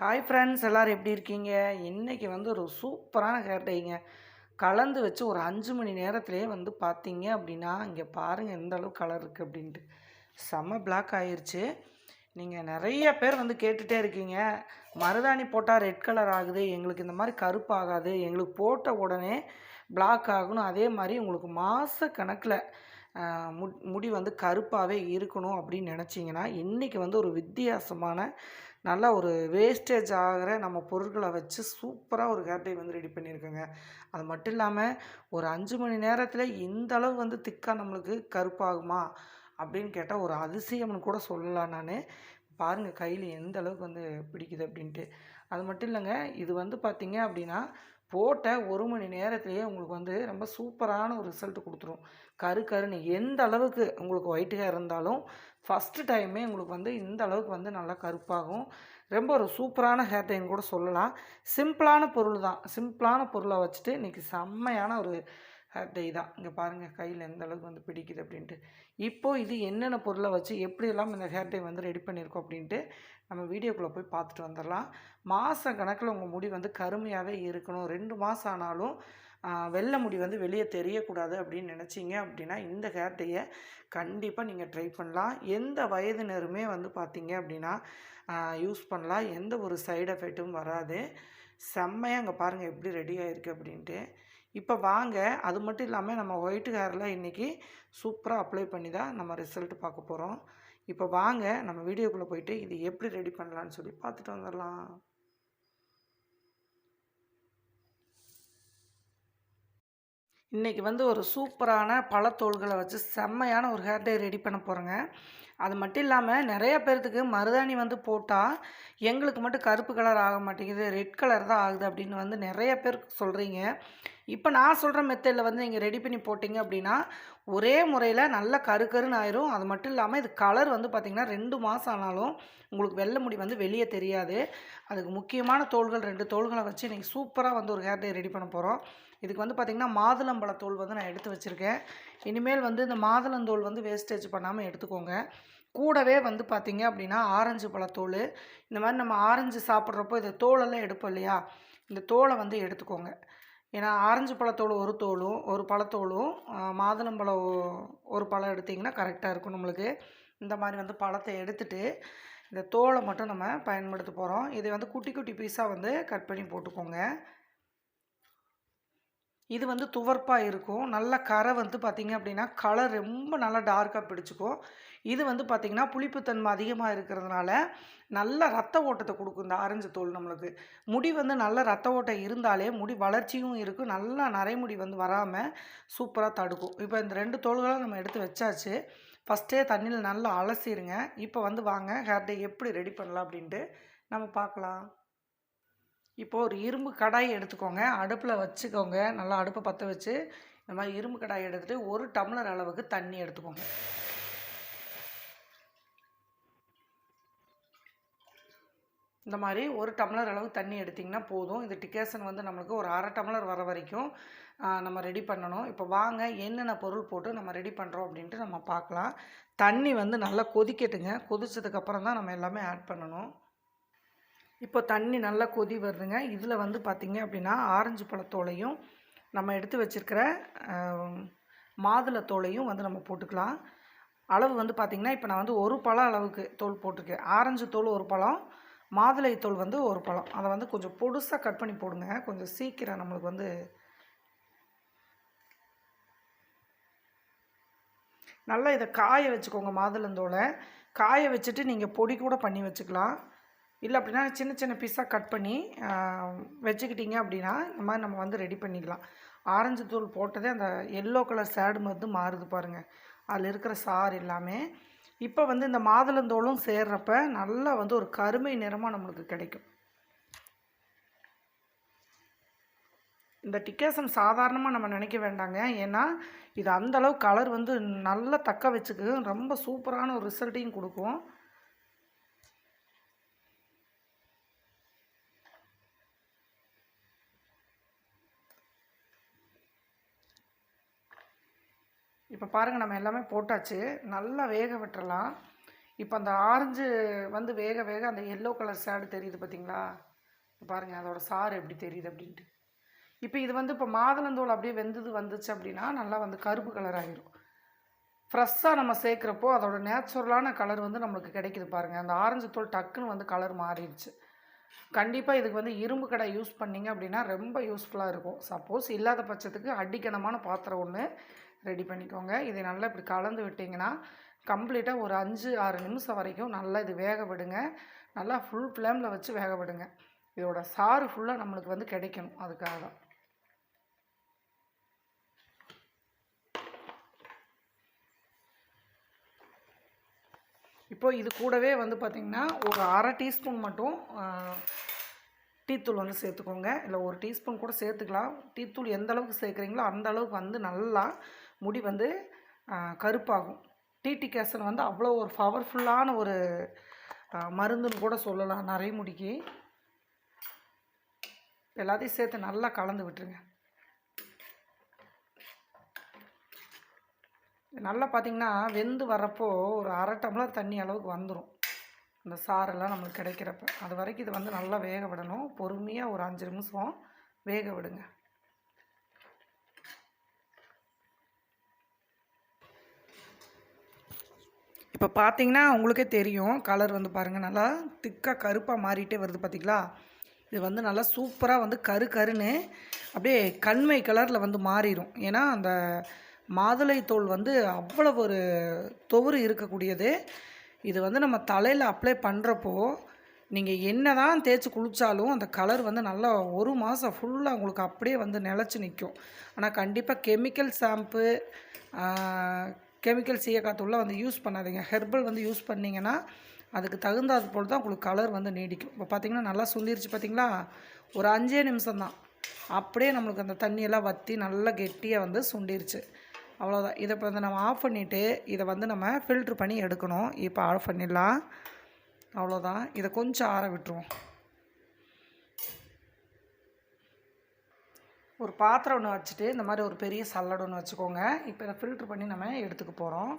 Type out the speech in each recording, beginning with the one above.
Hi friends எல்லோரும் எப்படி இருக்கீங்க? இன்றைக்கி வந்து ஒரு சூப்பரான ஹேர் டைங்க கலந்து வச்சு ஒரு அஞ்சு மணி நேரத்துலேயே வந்து பார்த்தீங்க அப்படின்னா இங்கே பாருங்கள் எந்த அளவு கலர் இருக்குது அப்படின்ட்டு. செம்ம பிளாக் ஆயிடுச்சு நீங்கள் நிறைய பேர் வந்து கேட்டுகிட்டே இருக்கீங்க. மருதாணி போட்டால் ரெட் கலர் ஆகுது எங்களுக்கு இந்த மாதிரி கருப்பு ஆகாது எங்களுக்கு போட்ட உடனே பிளாக் ஆகணும். அதே மாதிரி உங்களுக்கு மாத கணக்கில் முடி வந்து கருப்பாகவே இருக்கணும் அப்படின்னு நினச்சிங்கன்னா இன்றைக்கி வந்து ஒரு வித்தியாசமான நல்லா ஒரு வேஸ்டேஜ் ஆகிற நம்ம பொருட்களை வச்சு சூப்பராக ஒரு ஹேர் டை வந்து ரெடி பண்ணியிருக்கோங்க. அது மட்டும் இல்லாமல் ஒரு அஞ்சு மணி நேரத்தில் இந்த அளவு வந்து திக்காக நம்மளுக்கு கருப்பாகுமா அப்படின்னு கேட்டால் ஒரு அதிசயம்னு கூட சொல்லலாம் நான். பாருங்கள் கையில் எந்த அளவுக்கு வந்து பிடிக்குது அப்படின்ட்டு. அது மட்டும் இல்லைங்க இது வந்து பார்த்திங்க அப்படின்னா போட்ட ஒரு மணி நேரத்துலேயே உங்களுக்கு வந்து ரொம்ப சூப்பரான ஒரு ரிசல்ட் கொடுத்துரும். கரு கருன்னு எந்த அளவுக்கு உங்களுக்கு ஒயிட் ஹேர் இருந்தாலும் ஃபஸ்ட்டு டைமே உங்களுக்கு வந்து இந்த அளவுக்கு வந்து நல்லா கருப்பாகும். ரொம்ப ஒரு சூப்பரான ஹேர் டைன் கூட சொல்லலாம். சிம்பிளான பொருள் தான். சிம்பிளான பொருளை வச்சுட்டு இன்றைக்கி செம்மையான ஒரு ஹேர் டை தான். இங்கே பாருங்கள் கையில் எந்த அளவுக்கு வந்து பிடிக்குது அப்படின்ட்டு. இப்போது இது என்னென்ன பொருளை வச்சு எப்படியெல்லாம் இந்த ஹேர் டை வந்து ரெடி பண்ணியிருக்கோம் அப்படின்ட்டு நம்ம வீடியோக்குள்ளே போய் பார்த்துட்டு வந்துடலாம். மாதம் கணக்கில் உங்கள் முடி வந்து கருமையாகவே இருக்கணும். ரெண்டு மாதம் ஆனாலும் வெள்ளை முடி வந்து வெளியே தெரியக்கூடாது அப்படின்னு நினச்சிங்க அப்படின்னா இந்த ஹேர் டையை கண்டிப்பாக நீங்கள் ட்ரை பண்ணலாம். எந்த வயதினருமே வந்து பார்த்தீங்க அப்படின்னா யூஸ் பண்ணலாம். எந்த ஒரு சைடு எஃபெக்ட்டும் வராது. செம்மையாக அங்கே பாருங்கள் எப்படி ரெடி ஆகிருக்கு அப்படின்ட்டு. இப்போ வாங்க. அது மட்டும் இல்லாமல் நம்ம ஒயிட் ஹேரில் இன்றைக்கி சூப்பராக அப்ளை பண்ணி தான் நம்ம ரிசல்ட் பார்க்க போகிறோம் இப்போ வாங்க. நம்ம வீடியோக்குள்ளே போயிட்டு இது எப்படி ரெடி பண்ணலான்னு சொல்லி பார்த்துட்டு வந்துடலாம் இன்றைக்கி வந்து ஒரு சூப்பரான பழத்தோள்களை வச்சு செம்மையான ஒரு ஹேர் டே ரெடி பண்ண போகிறேங்க அது மட்டும் இல்லாமல் நிறைய பேர்த்துக்கு மருதாணி வந்து போட்டால் எங்களுக்கு மட்டும் கருப்பு கலர் ஆக மாட்டேங்குது ரெட் கலர் தான் ஆகுது அப்படின்னு வந்து நிறைய பேர் சொல்கிறீங்க இப்போ நான் சொல்கிற மெத்தடில் வந்து நீங்கள் ரெடி பண்ணி போட்டிங்க அப்படின்னா ஒரே முறையில் நல்ல கரு கருன்னு ஆயிரும். அது மட்டும் இல்லாமல் இது கலர் வந்து பார்த்திங்கன்னா ரெண்டு மாதம் ஆனாலும் உங்களுக்கு வெள்ளை முடி வந்து வெளியே தெரியாது. அதுக்கு முக்கியமான தோள்கள் ரெண்டு தோள்களை வச்சு இன்றைக்கி சூப்பராக வந்து ஒரு ஹேர் டே ரெடி பண்ண போகிறோம் இதுக்கு வந்து பார்த்திங்கன்னா மாதுளம்பழத்தோல் வந்து நான் எடுத்து வச்சுருக்கேன். இனிமேல் வந்து இந்த மாதுளந்தோல் வந்து வேஸ்டேஜ் பண்ணாமல் எடுத்துக்கோங்க. கூடவே வந்து பார்த்திங்க அப்படின்னா ஆரஞ்சு பழத்தோல் இந்த மாதிரி நம்ம ஆரஞ்சு சாப்பிட்றப்போ இந்த தோலெல்லாம் எடுப்போம் இல்லையா? இந்த தோலை வந்து எடுத்துக்கோங்க. ஏன்னா ஆரஞ்சு பழத்தோல் ஒரு தோலும் ஒரு பழத்தோலும் மாதுளம்பழம் ஒரு பழம் எடுத்திங்கன்னா கரெக்டாக இருக்கும் நம்மளுக்கு. இந்த மாதிரி வந்து பழத்தை எடுத்துட்டு இந்த தோலை மட்டும் நம்ம பயன்படுத்த போகிறோம் இதை வந்து குட்டி குட்டி பீஸாக வந்து கட் பண்ணி போட்டுக்கோங்க. இது வந்து துவர்ப்பாக இருக்கும். நல்ல கரை வந்து பார்த்திங்க அப்படின்னா கலர் ரொம்ப நல்லா டார்க்காக பிடிச்சிக்கும். இது வந்து பார்த்திங்கன்னா புளிப்புத்தன்மை அதிகமாக இருக்கிறதுனால நல்ல ரத்த ஓட்டத்தை கொடுக்கும் இந்த ஆரஞ்சு தோல் நம்மளுக்கு. முடி வந்து நல்ல ரத்த ஓட்டம் இருந்தாலே முடி வளர்ச்சியும் இருக்கும். நல்லா நரைமுடி வந்து வராமல் சூப்பராக தடுக்கும். இப்போ இந்த ரெண்டு தோள்களும் நம்ம எடுத்து வச்சாச்சு. ஃபஸ்ட்டே தண்ணியில் நல்லா அலசிடுங்க இப்போ வந்து வாங்க ஹேர் டே எப்படி ரெடி பண்ணலாம் அப்படின்ட்டு நம்ம பார்க்கலாம். இப்போது ஒரு இரும்பு கடாய் எடுத்துக்கோங்க. அடுப்பில் வச்சுக்கோங்க. நல்லா அடுப்பை பற்ற வச்சு இந்த மாதிரி இரும்பு கடாய் எடுத்துகிட்டு ஒரு டம்ளர் அளவுக்கு தண்ணி எடுத்துக்கோங்க. இந்த மாதிரி ஒரு டம்ளர் அளவு தண்ணி எடுத்திங்கன்னா போதும். இது டிக்கேசன் வந்து நம்மளுக்கு ஒரு அரை டம்ளர் வர வரைக்கும் நம்ம ரெடி பண்ணணும். இப்போ வாங்க என்னென்ன பொருள் போட்டு நம்ம ரெடி பண்ணுறோம் அப்படின்ட்டு நம்ம பார்க்கலாம். தண்ணி வந்து நல்லா கொதிக்கட்டுங்க. கொதிச்சதுக்கப்புறம் தான் நம்ம எல்லாமே ஆட் பண்ணணும். இப்போ தண்ணி நல்லா கொதி வருதுங்க. இதில் வந்து பார்த்திங்க அப்படின்னா ஆரஞ்சு பழத்தோலையும் நம்ம எடுத்து வச்சுருக்கிற மாதுளத்தோலையும் வந்து நம்ம போட்டுக்கலாம். அளவு வந்து பார்த்திங்கன்னா இப்போ நான் வந்து ஒரு பழம் அளவுக்கு தோல் போட்டிருக்கேன். ஆரஞ்சு தோல் ஒரு பழம் மாதுளை தோல் வந்து ஒரு பழம். அதை வந்து கொஞ்சம் பொடுசாக கட் பண்ணி போடுங்க. கொஞ்சம் சீக்கிரம் நம்மளுக்கு வந்து நல்லா இதை காய வச்சுக்கோங்க மாதுளந்தோலை காய வச்சுட்டு நீங்கள் பொடி கூட பண்ணி வச்சுக்கலாம். இல்லை அப்படின்னா சின்ன சின்ன பீஸாக கட் பண்ணி வச்சுக்கிட்டிங்க அப்படின்னா இந்த மாதிரி நம்ம வந்து ரெடி பண்ணிக்கலாம். ஆரஞ்சு தூள் போட்டதே அந்த எல்லோ கலர் சேடு வந்து மாறுது பாருங்கள் அதில் இருக்கிற சாறு எல்லாமே. இப்போ வந்து இந்த மாதுளந்தோளும் சேர்றப்ப நல்லா வந்து ஒரு கருமை நிறமாக நம்மளுக்கு கிடைக்கும். இந்த டிக்கேசம் சாதாரணமாக நம்ம நினைக்க வேண்டாங்க. ஏன்னா இது அந்தளவு கலர் வந்து நல்லா தக்க வச்சுக்கு ரொம்ப சூப்பரான ஒரு ரிசல்ட்டையும் கொடுக்கும். இப்போ பாருங்கள் நம்ம எல்லாமே போட்டாச்சு. நல்லா வேக விட்டுறலாம். இப்போ அந்த ஆரஞ்சு வந்து வேக வேக அந்த எல்லோ கலர் சேடு தெரியுது பார்த்தீங்களா? பாருங்கள் அதோட சாறு எப்படி தெரியுது அப்படின்ட்டு. இப்போ இது வந்து இப்போ மாதுளந்தோல் அப்படியே வெந்தது வந்துச்சு அப்படின்னா நல்லா வந்து கருப்பு கலர் ஆகிரும். ஃப்ரெஷ்ஷாக நம்ம சேர்க்குறப்போ அதோட நேச்சுரலான கலர் வந்து நம்மளுக்கு கிடைக்குது பாருங்கள் அந்த ஆரஞ்சு தோல் டக்குன்னு வந்து கலர் மாறிடுச்சு. கண்டிப்பாக இதுக்கு வந்து இரும்பு கடை யூஸ் பண்ணிங்க அப்படின்னா ரொம்ப யூஸ்ஃபுல்லாக இருக்கும். சப்போஸ் இல்லாத பட்சத்துக்கு அடிக்கணமான பாத்திரம் ஒன்று ரெடி பண்ணிக்கோங்க. இதை நல்லா இப்படி கலந்து விட்டிங்கன்னா கம்ப்ளீட்டாக ஒரு அஞ்சு ஆறு நிமிஷம் வரைக்கும் நல்லா இது வேக விடுங்க. நல்லா ஃபுல் ஃப்ளேமில் வச்சு வேக விடுங்க. இதோட சாறு ஃபுல்லாக நம்மளுக்கு வந்து கிடைக்கணும் அதுக்காக தான். இப்போ இது கூடவே வந்து பார்த்திங்கன்னா ஒரு அரை டீஸ்பூன் மட்டும் டீத்தூள் வந்து சேர்த்துக்கோங்க. இல்லை ஒரு டீஸ்பூன் கூட சேர்த்துக்கலாம். டீத்தூள் எந்த அளவுக்கு சேர்க்குறீங்களோ அந்த அளவுக்கு வந்து நல்லா முடி வந்து கருப்பாகும். டிடி கேசன் வந்து அவ்வளோ ஒரு பவர்ஃபுல்லான ஒரு மருந்துன்னு கூட சொல்லலாம் நிறைய முடிக்கு. எல்லாத்தையும் சேர்த்து நல்லா கலந்து விட்டுருங்க. நல்லா பார்த்திங்கன்னா வெந்து வரப்போ ஒரு அரை டம்ளர் தண்ணி அளவுக்கு வந்துடும் இந்த சாரெல்லாம் நம்மளுக்கு கிடைக்கிறப்ப. அது வரைக்கும் இது வந்து நல்லா வேக விடணும். பொறுமையாக ஒரு அஞ்சு நிமிஷம் வேக விடுங்க. இப்போ பார்த்தீங்கன்னா உங்களுக்கே தெரியும் கலர் வந்து பாருங்கள் நல்லா திக்காக கருப்பாக மாறிட்டே வருது பார்த்திங்களா? இது வந்து நல்லா சூப்பராக வந்து கரு கருன்னு அப்படியே கண்மை கலரில் வந்து மாறிடும் ஏன்னா அந்த மாதுளை தோல் வந்து அவ்வளோ ஒரு தொவறு இருக்கக்கூடியது. இது வந்து நம்ம தலையில் அப்ளை பண்ணுறப்போ நீங்கள் என்ன தான் தேய்ச்சி குளித்தாலும் அந்த கலர் வந்து நல்லா ஒரு மாதம் ஃபுல்லாக உங்களுக்கு அப்படியே வந்து நிலச்சி நிற்கும் ஆனால் கண்டிப்பாக கெமிக்கல் ஷாம்பு கெமிக்கல் சீயக்காத்தூள்லாம் வந்து யூஸ் பண்ணாதீங்க. ஹெர்பல் வந்து யூஸ் பண்ணிங்கன்னா அதுக்கு தகுந்தாது போல் தான் உங்களுக்கு கலர் வந்து நீடிக்கும். இப்போ பார்த்திங்கன்னா நல்லா சுண்டிருச்சு பார்த்திங்களா? ஒரு அஞ்சே நிமிஷம் தான். அப்படியே நம்மளுக்கு அந்த தண்ணியெல்லாம் வற்றி நல்லா கெட்டியாக வந்து சுண்டிருச்சு. அவ்வளோதான் இதை இப்போ வந்து நம்ம ஆஃப் பண்ணிவிட்டு இதை வந்து நம்ம ஃபில்ட்ரு பண்ணி எடுக்கணும். இப்போ ஆஃப் பண்ணிடலாம். அவ்வளோதான் இதை கொஞ்சம் ஆற விட்டுருவோம். ஒரு பாத்திரம் ஒன்று வச்சுட்டு இந்த மாதிரி ஒரு பெரிய சல்லடை ஒன்று வச்சுக்கோங்க. இப்போ இதை ஃபில்ட்ரு பண்ணி நம்ம எடுத்துக்க போகிறோம்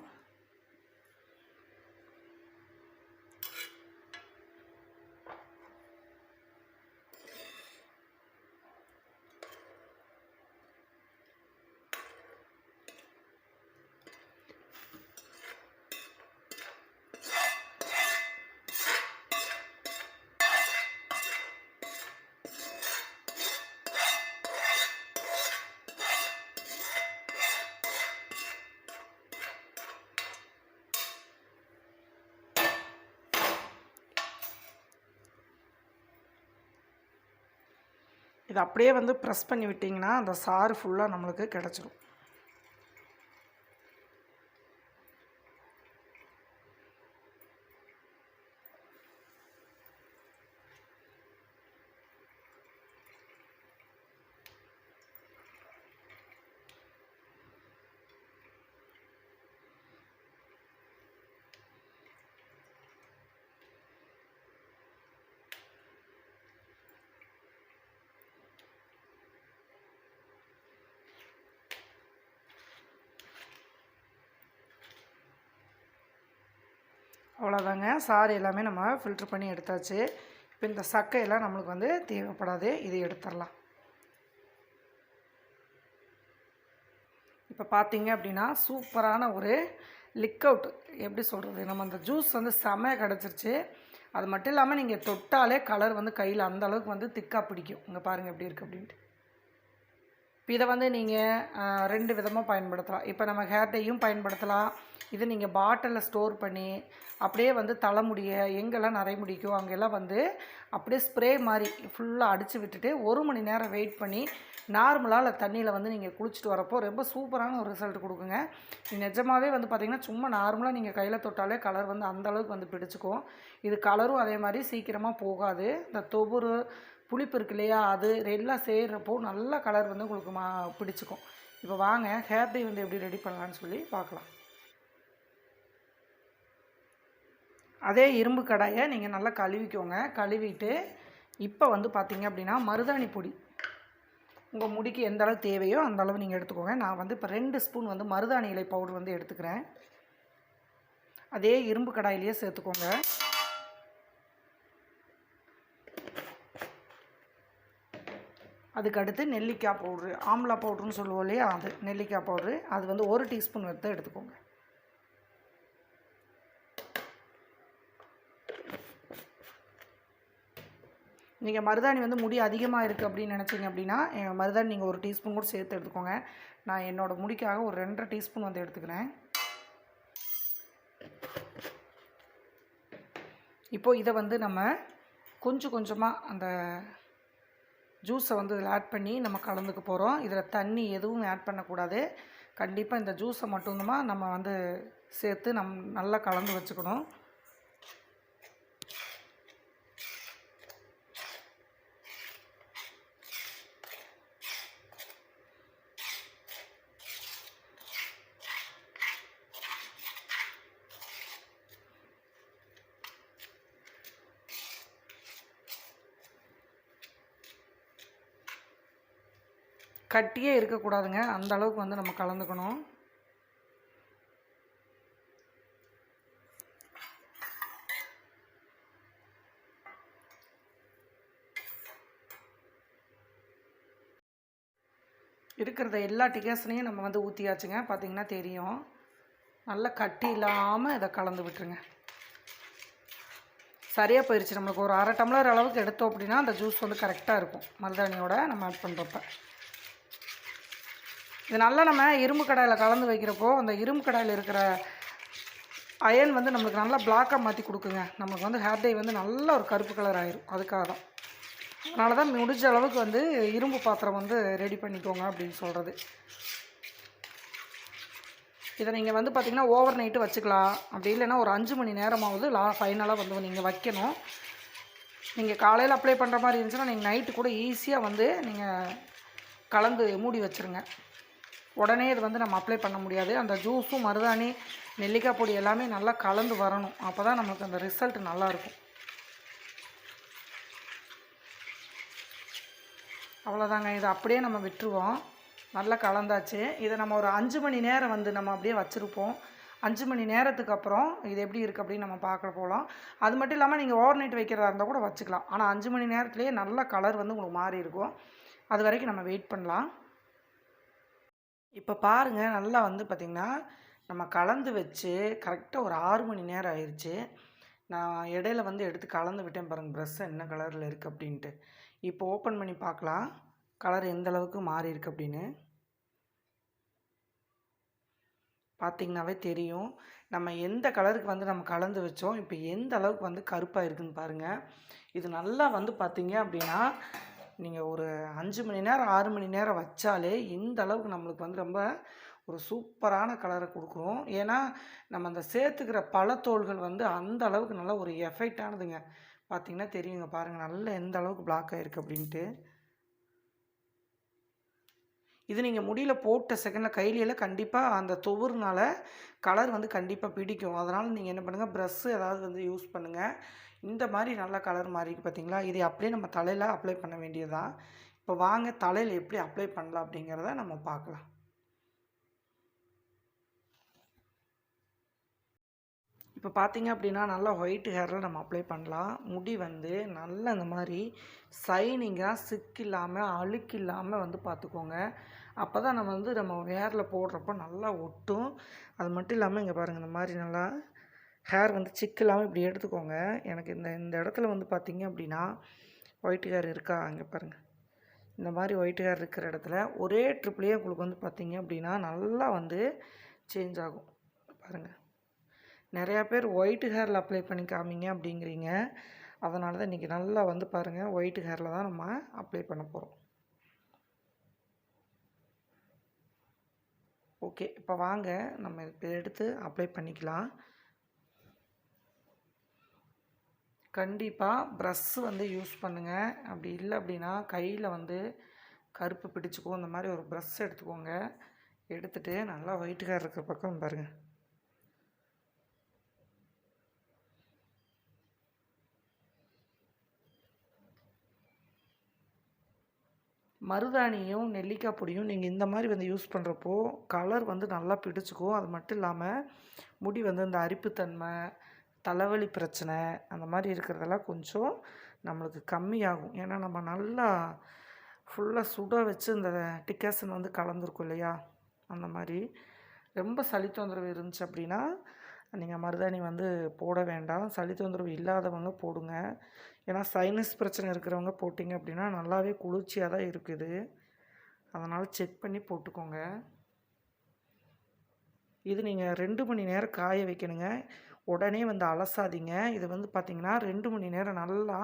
இதை அப்படியே வந்து ப்ரெஸ் பண்ணி விட்டிங்கன்னா அந்த சாறு ஃபுல்லாக நம்மளுக்கு கிடச்சிரும். அவ்வளோதாங்க சாறு எல்லாமே நம்ம ஃபில்ட்ரு பண்ணி எடுத்தாச்சு. இப்போ இந்த சக்கையெல்லாம் நம்மளுக்கு வந்து தேவைப்படாது. இதை எடுத்துடலாம். இப்போ பார்த்தீங்க அப்படின்னா சூப்பரான ஒரு லிக் அவுட் எப்படி சொல்கிறது நம்ம அந்த ஜூஸ் வந்து செமையாக கிடச்சிருச்சு. அது மட்டும் இல்லாமல் நீங்கள் தொட்டாலே கலர் வந்து கையில் அந்தளவுக்கு வந்து திக்காக பிடிக்கும். இங்கே பாருங்கள் எப்படி இருக்குது அப்படின்ட்டு. இதை வந்து நீங்கள் ரெண்டு விதமாக பயன்படுத்தலாம். இப்போ நம்ம ஹேர் டேயும் பயன்படுத்தலாம். இது நீங்கள் பாட்டிலில் ஸ்டோர் பண்ணி அப்படியே வந்து தலைமுடிய எங்கெல்லாம் நிறைய முடிக்கும் அங்கெல்லாம் வந்து அப்படியே ஸ்ப்ரே மாதிரி ஃபுல்லாக அடித்து விட்டுட்டு ஒரு மணி நேரம் வெயிட் பண்ணி நார்மலாக தண்ணியில் வந்து நீங்கள் குளிச்சுட்டு வரப்போ ரொம்ப சூப்பரான ஒரு ரிசல்ட் கொடுக்குங்க. நிஜமாகவே வந்து பார்த்திங்கன்னா சும்மா நார்மலாக நீங்கள் கையில் தொட்டாலே கலர் வந்து அந்தளவுக்கு வந்து பிடிச்சிக்கும். இது கலரும் அதே மாதிரி சீக்கிரமாக போகாது. இந்த தொபுரு புளிப்பு இருக்கு இல்லையா? அது எல்லாம் செய்கிறப்போ நல்ல கலர் வந்து உங்களுக்கு மா பிடிச்சிக்கும். இப்போ வாங்க ஹேர் டை வந்து எப்படி ரெடி பண்ணலான்னு சொல்லி பார்க்கலாம் அதே இரும்பு கடாயை நீங்கள் நல்லா கழுவிக்கோங்க. கழுவிட்டு இப்போ வந்து பார்த்தீங்க அப்படின்னா மருதாணி பொடி. உங்கள் முடிக்கு எந்த அளவு தேவையோ அந்த அளவு நீங்கள் எடுத்துக்கோங்க. நான் வந்து இப்போ ரெண்டு ஸ்பூன் வந்து மருதாணி இலை பவுடர் வந்து எடுத்துக்கிறேன். அதே இரும்பு கடாயிலேயே சேர்த்துக்கோங்க. அதுக்கு அடுத்து நெல்லிக்காய் பவுட்ரு ஆம்லா பவுட்ருன்னு சொல்லுவோம் இல்லையா அது நெல்லிக்காய் பவுட்ரு. அது வந்து ஒரு டீஸ்பூன் எடுத்து எடுத்துக்கோங்க. நீங்கள் மருதாணி வந்து முடி அதிகமாக இருக்குது அப்படின்னு நினச்சிங்க அப்படின்னா மருதாணி நீங்கள் ஒரு டீஸ்பூன் கூட சேர்த்து எடுத்துக்கோங்க. நான் என்னோடய முடிக்காக ஒரு ரெண்டரை டீஸ்பூன் வந்து எடுத்துக்கிறேன். இப்போ இதை வந்து நம்ம கொஞ்சம் கொஞ்சமாக அந்த ஜூஸை வந்து இதில் ஆட் பண்ணி நம்ம கலந்துக்க போகிறோம் இதில் தண்ணி எதுவும் ஆட் பண்ணக்கூடாது. கண்டிப்பாக இந்த ஜூஸை மட்டும்தான் நம்ம வந்து சேர்த்து நம் நல்லா கலந்து வச்சுக்கணும். கட்டியே இருக்கக்கூடாதுங்க. அந்த அளவுக்கு வந்து நம்ம கலந்துக்கணும். இருக்கிறத எல்லா டிகேசனையும் நம்ம வந்து ஊற்றியாச்சுங்க பார்த்தீங்கன்னா தெரியும். நல்லா கட்டி இல்லாமல் இதை கலந்து விட்டுருங்க. சரியாக போயிடுச்சு நம்மளுக்கு ஒரு அரை டம்ளர் அளவுக்கு எடுத்தோம் அப்படின்னா அந்த ஜூஸ் வந்து கரெக்டாக இருக்கும். மருதாணியோட நம்ம ஆட் பண்ணுறப்ப இது நல்லா நம்ம இரும்பு கடாயில் கலந்து வைக்கிறப்போ அந்த இரும்பு கடாயில் இருக்கிற அயன் வந்து நம்மளுக்கு நல்லா பிளாக்காக மாற்றி கொடுக்குங்க. நமக்கு வந்து ஹேர் டை வந்து நல்ல ஒரு கருப்பு கலர் ஆயிரும். அதுக்காக தான். அதனால தான் முடிஞ்ச அளவுக்கு வந்து இரும்பு பாத்திரம் வந்து ரெடி பண்ணிக்கோங்க அப்படின்னு சொல்கிறது இதை நீங்கள் வந்து பார்த்திங்கன்னா ஓவர் நைட்டு வச்சுக்கலாம். அப்படி இல்லைன்னா ஒரு அஞ்சு மணி நேரமாவது லா ஃபைனலாக வந்து நீங்கள் வைக்கணும். நீங்கள் காலையில் அப்ளை பண்ணுற மாதிரி இருந்துச்சுன்னா நீங்கள் நைட்டு கூட ஈஸியாக வந்து நீங்கள் கலந்து மூடி வச்சுருங்க. உடனே இது வந்து நம்ம அப்ளை பண்ண முடியாது. அந்த ஜூஸும் மருதாணி நெல்லிக்காய் பொடி எல்லாமே நல்லா கலந்து வரணும். அப்போ தான் நமக்கு அந்த ரிசல்ட் நல்லாயிருக்கும் அவ்வளோதாங்க இதை அப்படியே நம்ம விட்டுருவோம். நல்லா கலந்தாச்சு. இதை நம்ம ஒரு அஞ்சு மணி நேரம் வந்து நம்ம அப்படியே வச்சுருப்போம். அஞ்சு மணி நேரத்துக்கு அப்புறம் இது எப்படி இருக்குது அப்படின்னு நம்ம பார்க்க போகலாம் அது மட்டும் இல்லாமல் நீங்கள் ஓவர் நைட் வைக்கிறதா இருந்தால் கூட வச்சுக்கலாம். ஆனால் அஞ்சு மணி நேரத்துலேயே நல்ல கலர் வந்து உங்களுக்கு மாறி இருக்கும். அது வரைக்கும் நம்ம வெயிட் பண்ணலாம். இப்போ பாருங்கள் நல்லா வந்து பார்த்திங்கன்னா நம்ம கலந்து வச்சு கரெக்டாக ஒரு ஆறு மணி நேரம் ஆயிடுச்சு நான் இடையில வந்து எடுத்து கலந்து விட்டேன் பாருங்கள் ப்ரெஷ் என்ன கலரில் இருக்குது அப்படின்ட்டு. இப்போ ஓப்பன் பண்ணி பார்க்கலாம். கலர் எந்த அளவுக்கு மாறி இருக்கு அப்படின்னு. பார்த்திங்கனாவே தெரியும். நம்ம எந்த கலருக்கு வந்து நம்ம கலந்து வச்சோம் இப்போ எந்த அளவுக்கு வந்து கருப்பாக இருக்குதுன்னு பாருங்கள் இது நல்லா வந்து பார்த்திங்க அப்படின்னா நீங்கள் ஒரு அஞ்சு மணி நேரம் ஆறு மணி நேரம் வச்சாலே இந்த அளவுக்கு நம்மளுக்கு வந்து ரொம்ப ஒரு சூப்பரான கலரை கொடுக்குறோம் ஏன்னா நம்ம அந்த சேர்த்துக்கிற பழத்தோள்கள் வந்து அந்த அளவுக்கு நல்லா ஒரு எஃபெக்டானதுங்க பார்த்தீங்கன்னா தெரியுங்க பாருங்கள் நல்ல எந்த அளவுக்கு பிளாக் ஆகிருக்கு அப்படின்ட்டு. இது நீங்கள் முடியில் போட்ட செகண்டில் கையிலையில் கண்டிப்பாக அந்த துவர்னால கலர் வந்து கண்டிப்பாக பிடிக்கும். அதனால் நீங்கள் என்ன பண்ணுங்கள் ப்ரஷ்ஷு ஏதாவது வந்து யூஸ் பண்ணுங்கள் இந்த மாதிரி நல்ல கலர் மாதிரி பார்த்தீங்களா இதை அப்படியே நம்ம தலையில் அப்ளை பண்ண வேண்டியதுதான். இப்போ வாங்க தலையில் எப்படி அப்ளை பண்ணலாம் அப்படிங்கிறத நம்ம பார்க்கலாம். இப்போ பார்த்தீங்க அப்படின்னா நல்லா ஒயிட் ஹேரில் நம்ம அப்ளை பண்ணலாம். முடி வந்து நல்லா இந்த மாதிரி சைனிங்காக சிக்கு இல்லாமல் அழுக்கு இல்லாமல் வந்து பார்த்துக்கோங்க அப்போ தான் நம்ம வந்து நம்ம ஹேரில் போடுறப்போ நல்லா ஒட்டும். அது மட்டும் இல்லாமல் இங்கே பாருங்கள் இந்த மாதிரி நல்லா ஹேர் வந்து சிக்கு இல்லாமல் இப்படி எடுத்துக்கோங்க. எனக்கு இந்த இந்த இடத்துல வந்து பார்த்தீங்க அப்படின்னா ஒயிட் ஹேர் இருக்கா? அங்கே பாருங்கள் இந்த மாதிரி ஒயிட் ஹேர் இருக்கிற இடத்துல ஒரே ட்ரிப்லேயே உங்களுக்கு வந்து பார்த்திங்க அப்படின்னா நல்லா வந்து சேஞ்ச் ஆகும். பாருங்கள் நிறையா பேர் ஒயிட் ஹேரில் அப்ளை பண்ணி காமிங்க அப்படிங்கிறீங்க. அதனால தான் இன்றைக்கி நல்லா வந்து பாருங்கள் ஒயிட் ஹேரில் தான் நம்ம அப்ளை பண்ண போகிறோம் ஓகே இப்போ வாங்க. நம்ம இப்போ எடுத்து அப்ளை பண்ணிக்கலாம். கண்டிப்பாக ப்ரஷ்ஷு வந்து யூஸ் பண்ணுங்கள் அப்படி இல்லை அப்படின்னா கையில் வந்து கருப்பு பிடிச்சிக்கும் இந்த மாதிரி ஒரு ப்ரஷ் எடுத்துக்கோங்க. எடுத்துகிட்டு நல்லா ஒயிட் இருக்கிற பக்கம் பாருங்கள் மருதாணியும் நெல்லிக்காய் பொடியும் நீங்கள் இந்த மாதிரி வந்து யூஸ் பண்ணுறப்போ கலர் வந்து நல்லா பிடிச்சிக்கும் அது மட்டும் இல்லாமல் முடி வந்து இந்த அரிப்புத்தன்மை தலைவலி பிரச்சனை அந்த மாதிரி இருக்கிறதெல்லாம் கொஞ்சம் நம்மளுக்கு கம்மியாகும். ஏன்னா நம்ம நல்லா ஃபுல்லாக சுட வச்சு இந்த டிக்காசன் வந்து கலந்துருக்கும் இல்லையா? அந்த மாதிரி. ரொம்ப சளி தொந்தரவு இருந்துச்சு அப்படின்னா நீங்கள் மருதாணி வந்து போட வேண்டாம். சளி தொந்தரவு இல்லாதவங்க போடுங்க. ஏன்னா சைனஸ் பிரச்சனை இருக்கிறவங்க போட்டிங்க அப்படின்னா நல்லாவே குளிர்ச்சியாக தான் இருக்குது. அதனால் செக் பண்ணி போட்டுக்கோங்க. இது நீங்கள் ரெண்டு மணி நேரம் காய வைக்கணுங்க. உடனே வந்து அலசாதீங்க. இது வந்து பார்த்திங்கன்னா ரெண்டு மணி நேரம் நல்லா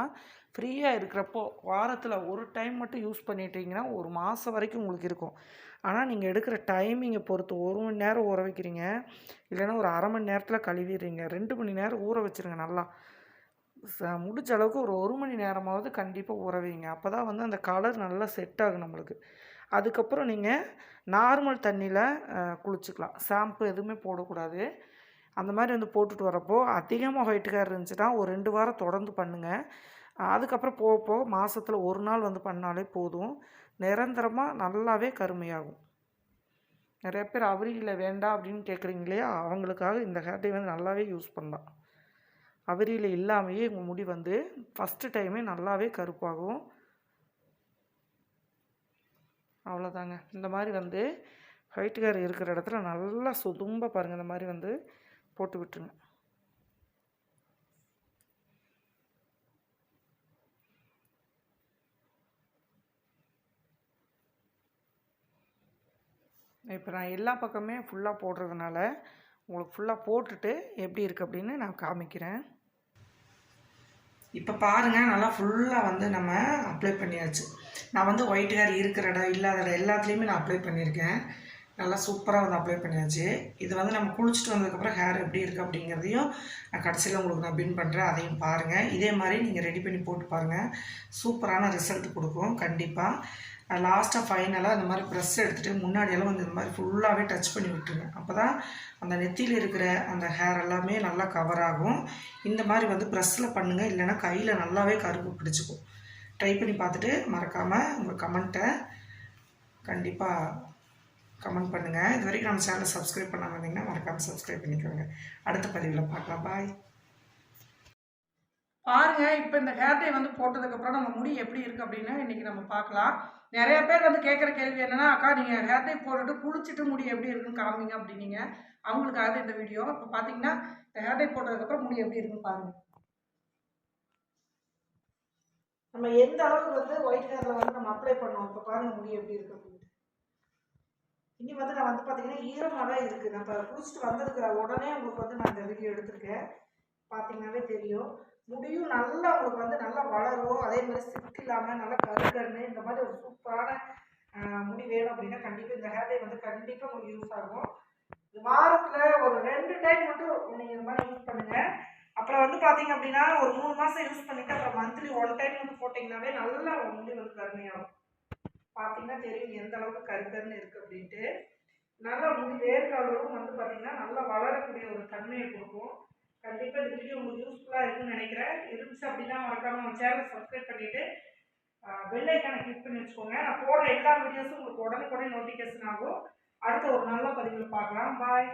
ஃப்ரீயாக இருக்கிறப்போ வாரத்தில் ஒரு டைம் மட்டும் யூஸ் பண்ணிட்டீங்கன்னா ஒரு மாதம் வரைக்கும் உங்களுக்கு இருக்கும். ஆனால் நீங்கள் எடுக்கிற டைமிங்கை பொறுத்து ஒரு மணி நேரம் ஊற வைக்கிறீங்க. இல்லைன்னா ஒரு அரை மணி நேரத்தில் கழுவிடுறீங்க. ரெண்டு மணி நேரம் ஊற வச்சுருங்க நல்லா. ச முடிஞ்ச அளவுக்கு ஒரு ஒரு மணி நேரமாவது கண்டிப்பாக ஊற வைங்க. அப்போ தான் வந்து அந்த கலர் நல்லா செட் ஆகும் நம்மளுக்கு. அதுக்கப்புறம் நீங்கள் நார்மல் தண்ணியில் குளிச்சுக்கலாம். ஷாம்பு எதுவுமே போடக்கூடாது. அந்த மாதிரி வந்து போட்டுட்டு வரப்போ அதிகமாக ஒயிட் இருந்துச்சுன்னா ஒரு ரெண்டு வாரம் தொடர்ந்து பண்ணுங்கள் அதுக்கப்புறம் போக போக மாதத்துல ஒரு நாள் வந்து பண்ணாலே போதும். நிரந்தரமாக நல்லாவே கருமையாகும். நிறைய பேர் அவரியில் வேண்டாம் அப்படின்னு கேட்குறீங்க இல்லையா? அவங்களுக்காக இந்த ஹேர் டை வந்து நல்லாவே யூஸ் பண்ணலாம். அவரியில் இல்லாமையே உங்கள் முடி வந்து ஃபஸ்ட்டு டைமே நல்லாவே கருப்பாகும். அவ்வளோதாங்க இந்த மாதிரி வந்து ஹைட் ஹேர் இருக்கிற இடத்துல நல்லா சுதும்ப பாருங்கள் இந்த மாதிரி வந்து போட்டு விட்டுருங்க. இப்போ நான் எல்லா பக்கமே ஃபுல்லாக போடுறதுனால உங்களுக்கு ஃபுல்லாக போட்டுட்டு எப்படி இருக்குது அப்படின்னு நான் காமிக்கிறேன். இப்போ பாருங்கள் நல்லா ஃபுல்லாக வந்து நம்ம அப்ளை பண்ணியாச்சு. நான் வந்து ஒயிட் ஹேர் இருக்கிற இடம் இல்லாத இடம் எல்லாத்துலேயுமே நான் அப்ளை பண்ணியிருக்கேன். நல்லா சூப்பராக வந்து அப்ளை பண்ணியாச்சு. இது வந்து நம்ம குளிச்சுட்டு வந்ததுக்கப்புறம் ஹேர் எப்படி இருக்குது அப்படிங்கிறதையும் நான் கடைசியில் உங்களுக்கு நான் பின் பண்ணுறேன் அதையும் பாருங்கள் இதே மாதிரி நீங்கள் ரெடி பண்ணி போட்டு பாருங்கள் சூப்பரான ரிசல்ட் கொடுக்கும். கண்டிப்பாக லாஸ்ட்டாக ஃபைனலாக இந்த மாதிரி ப்ரெஸ் எடுத்துகிட்டு முன்னாடியெல்லாம் வந்து இந்த மாதிரி ஃபுல்லாகவே டச் பண்ணி விட்டுருங்க. அப்போ தான் அந்த நெத்தியில் இருக்கிற அந்த ஹேர் எல்லாமே நல்லா கவர் ஆகும். இந்த மாதிரி வந்து ப்ரெஸ்ஸில் பண்ணுங்கள் இல்லைன்னா கையில் நல்லாவே கருப்பு பிடிச்சிக்கும். ட்ரை பண்ணி பார்த்துட்டு மறக்காமல் உங்கள் கமெண்ட்டை கண்டிப்பாக கமெண்ட் பண்ணுங்கள் இது வரைக்கும் நம்ம சேனலை சப்ஸ்கிரைப் பண்ணாமல் இருந்தீங்கன்னா மறக்காமல் சப்ஸ்கிரைப் பண்ணிக்கோங்க. அடுத்த பதிவில் பார்க்கலாம். பாய் பாருங்க இப்போ இந்த ஹேர் டை வந்து போட்டதுக்கப்புறம் நம்ம முடி எப்படி இருக்குது அப்படின்னு இன்றைக்கி நம்ம பார்க்கலாம். நிறைய பேர் வந்து கேட்குற கேள்வி என்னன்னா அக்கா நீங்கள் ஹேர் டை போட்டுட்டு குளிச்சுட்டு முடி எப்படி இருக்குன்னு காமிங்க அப்படின்னீங்க. அவங்களுக்காக இந்த வீடியோ இப்போ பார்த்தீங்கன்னா இந்த ஹேர் டை போட்டதுக்கப்புறம் முடி எப்படி இருக்குன்னு பாருங்க. நம்ம எந்த அளவுக்கு வந்து ஒயிட் ஹேரில் வந்து நம்ம அப்ளை பண்ணோம்? இப்போ பாருங்க முடி எப்படி இருக்கு அப்படின்ட்டு இனி வந்து நான் வந்து பார்த்தீங்கன்னா ஈரமாக தான் இருக்குது நம்ம குளிச்சுட்டு வந்ததுக்கு உடனே உங்களுக்கு வந்து நான் இந்த வீடியோ எடுத்திருக்கேன். பார்த்தீங்கன்னாவே தெரியும். முடியும் நல்லா உங்களுக்கு வந்து நல்லா வளரும். அதே மாதிரி சிக்கு இல்லாமல் நல்லா கருகருன்னு இந்த மாதிரி ஒரு சூப்பரான முடி வேணும் அப்படின்னா கண்டிப்பாக இந்த ஹேர் டை வந்து கண்டிப்பாக உங்களுக்கு யூஸ் ஆகும். வாரத்தில் ஒரு ரெண்டு டைம் மட்டும் நீங்கள் இந்த மாதிரி யூஸ் பண்ணுங்கள் அப்புறம் வந்து பார்த்தீங்க அப்படின்னா ஒரு மூணு மாதம் யூஸ் பண்ணிவிட்டு அப்புறம் மந்த்லி ஒன் டைம் வந்து போட்டிங்கனாவே நல்லா முடி வந்து கருமையாகும். பார்த்தீங்கன்னா தெரியும் எந்த அளவுக்கு கருக்கருன்னு இருக்குது அப்படின்ட்டு. நல்லா முடி வேர்க்காலும் வந்து பார்த்தீங்கன்னா நல்லா வளரக்கூடிய ஒரு தன்மையை கொடுக்கும். கண்டிப்பாக இந்த வீடியோ உங்களுக்கு யூஸ்ஃபுல்லாக இருக்குன்னு நினைக்கிறேன். இருந்துச்சு அப்படின்னா மறக்காம நம்ம சேனலை சப்ஸ்கிரைப் பண்ணிவிட்டு பெல் ஐக்கானை கிளிக் பண்ணி வச்சுக்கோங்க. நான் போடுற எல்லா வீடியோஸும் உங்களுக்கு உடனுக்குடனே நோட்டிஃபிகேஷன் ஆகும். அடுத்த ஒரு நல்ல பதிவில் பார்க்கலாம். பாய்